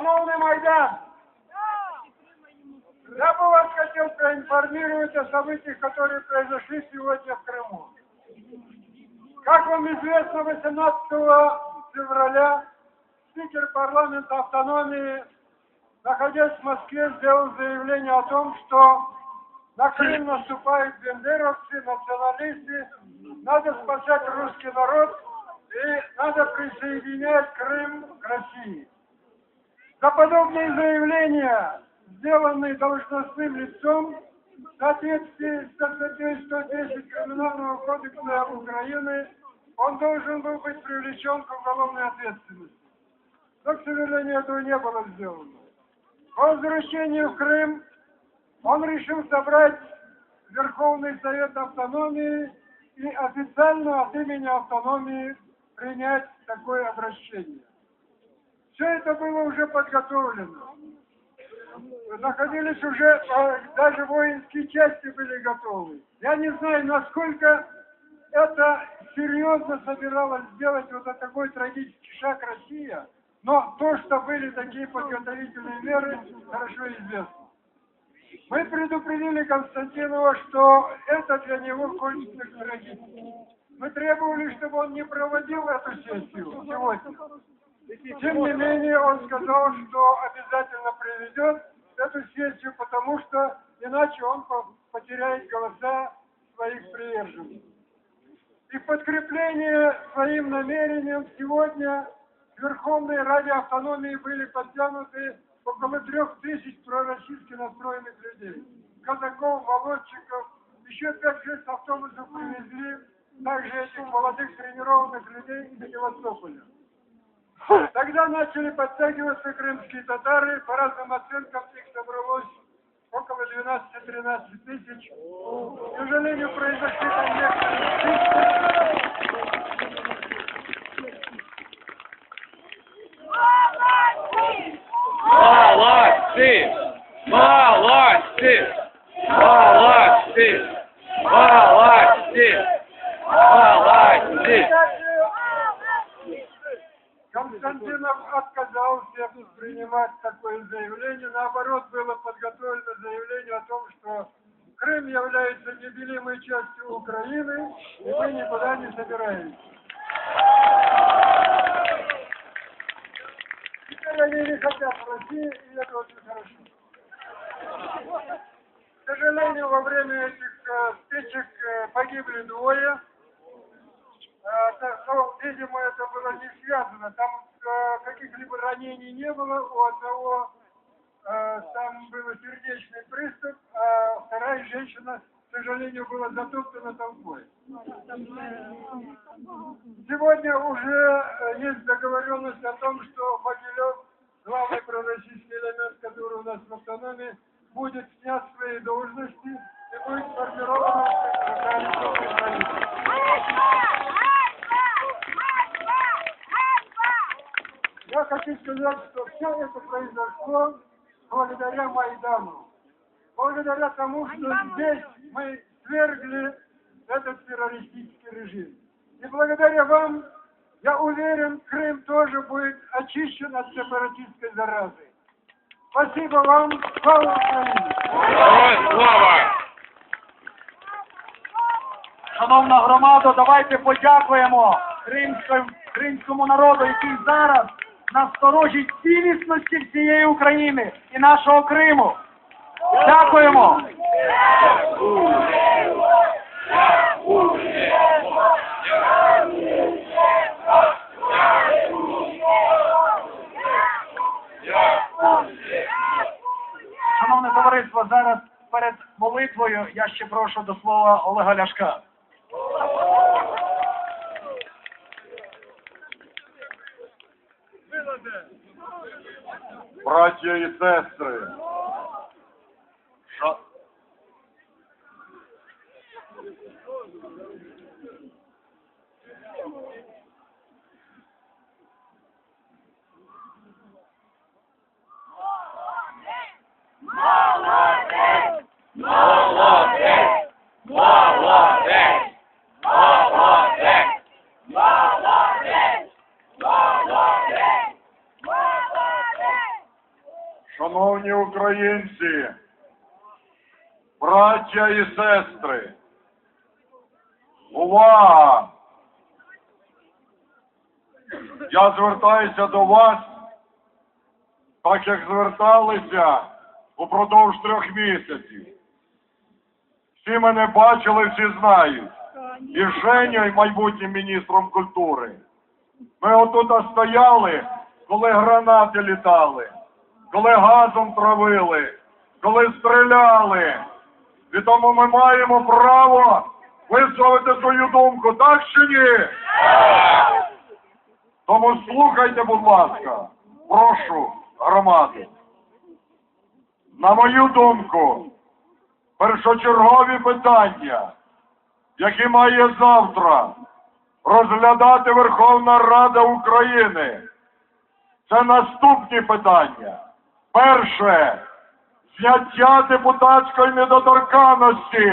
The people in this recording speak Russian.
Шановный Майдан, я бы вас хотел проинформировать о событиях, которые произошли сегодня в Крыму. Как вам известно, 18 февраля спикер парламента автономии, находясь в Москве, сделал заявление о том, что на Крым наступают бендеровцы, националисты, надо спасать русский народ и надо присоединять Крым к России. За подобные заявления, сделанные должностным лицом, в соответствии с статьей 110 Криминального кодекса Украины, он должен был быть привлечен к уголовной ответственности. Но, к сожалению, этого не было сделано. По возвращению в Крым он решил собрать Верховный Совет Автономии и официально от имени автономии принять такое обращение. Все это было уже подготовлено. Находились уже, э, даже воинские части были готовы. Я не знаю, насколько это серьезно собиралась сделать вот такой трагический шаг Россия, но то, что были такие подготовительные меры, хорошо известно. Мы предупредили Константинова, что это для него кончится трагически. Мы требовали, чтобы он не проводил эту сессию сегодня. Тем не менее, он сказал, что обязательно приведет эту сессию, потому что иначе он потеряет голоса своих приверженцев. И в подкрепление своим намерениям сегодня в Верховной Автономии были подтянуты около трех тысяч пророссийски настроенных людей. Казаков, молодчиков, еще пять-шесть автобусов привезли, также этих молодых тренированных людей из Севастополя. Тогда начали подтягиваться крымские татары, по разным оценкам их собралось около 12-13 тысяч. К сожалению, произошли там некоторые Молодцы! Молодцы! Молодцы! Молодцы! Молодцы! Константинов отказался принимать такое заявление. Наоборот, было подготовлено заявление о том, что Крым является неделимой частью Украины, и мы никуда не собираемся. Теперь они не хотят в России, и это очень хорошо. К сожалению, во время этих э, стычек э, погибли двое. Э, но, видимо, это было не связано. Там каких-либо ранений не было. У одного э, там был сердечный приступ, а вторая женщина, к сожалению, была затоптана толпой. Сегодня уже э, есть договоренность о том, что Могилев, главный пророссийский элемент, который у нас в автономии, будет снят с своей должности и будет сформировано хочу сказать, что все это произошло благодаря Майдану. Благодаря тому, что здесь мы свергли этот террористический режим. И благодаря вам, я уверен, Крым тоже будет очищен от сепаратистской заразы. Спасибо вам. Слава Украине! Героям слава! Шановна громада, давайте подякуємо кримському народу, який зараз насторожить цілісності всієї України і нашого Криму. Дякуємо. Шановне товариство, зараз перед молитвою я ще прошу до слова Олега Ляшка. Браття і сестри, ша- Шановні українці, браття і сестри, увага! Я звертаюся до вас, так як зверталися упродовж трьох місяців. Всі мене бачили, всі знають. І Женя, і майбутнім міністром культури. Ми отут стояли, коли гранати літали, коли газом травили, коли стріляли. І тому ми маємо право висловити свою думку, так чи ні? Тому слухайте, будь ласка, прошу громади. На мою думку, першочергові питання, які має завтра розглядати Верховна Рада України, це наступні питання. Перше, зняття депутатської недоторканності.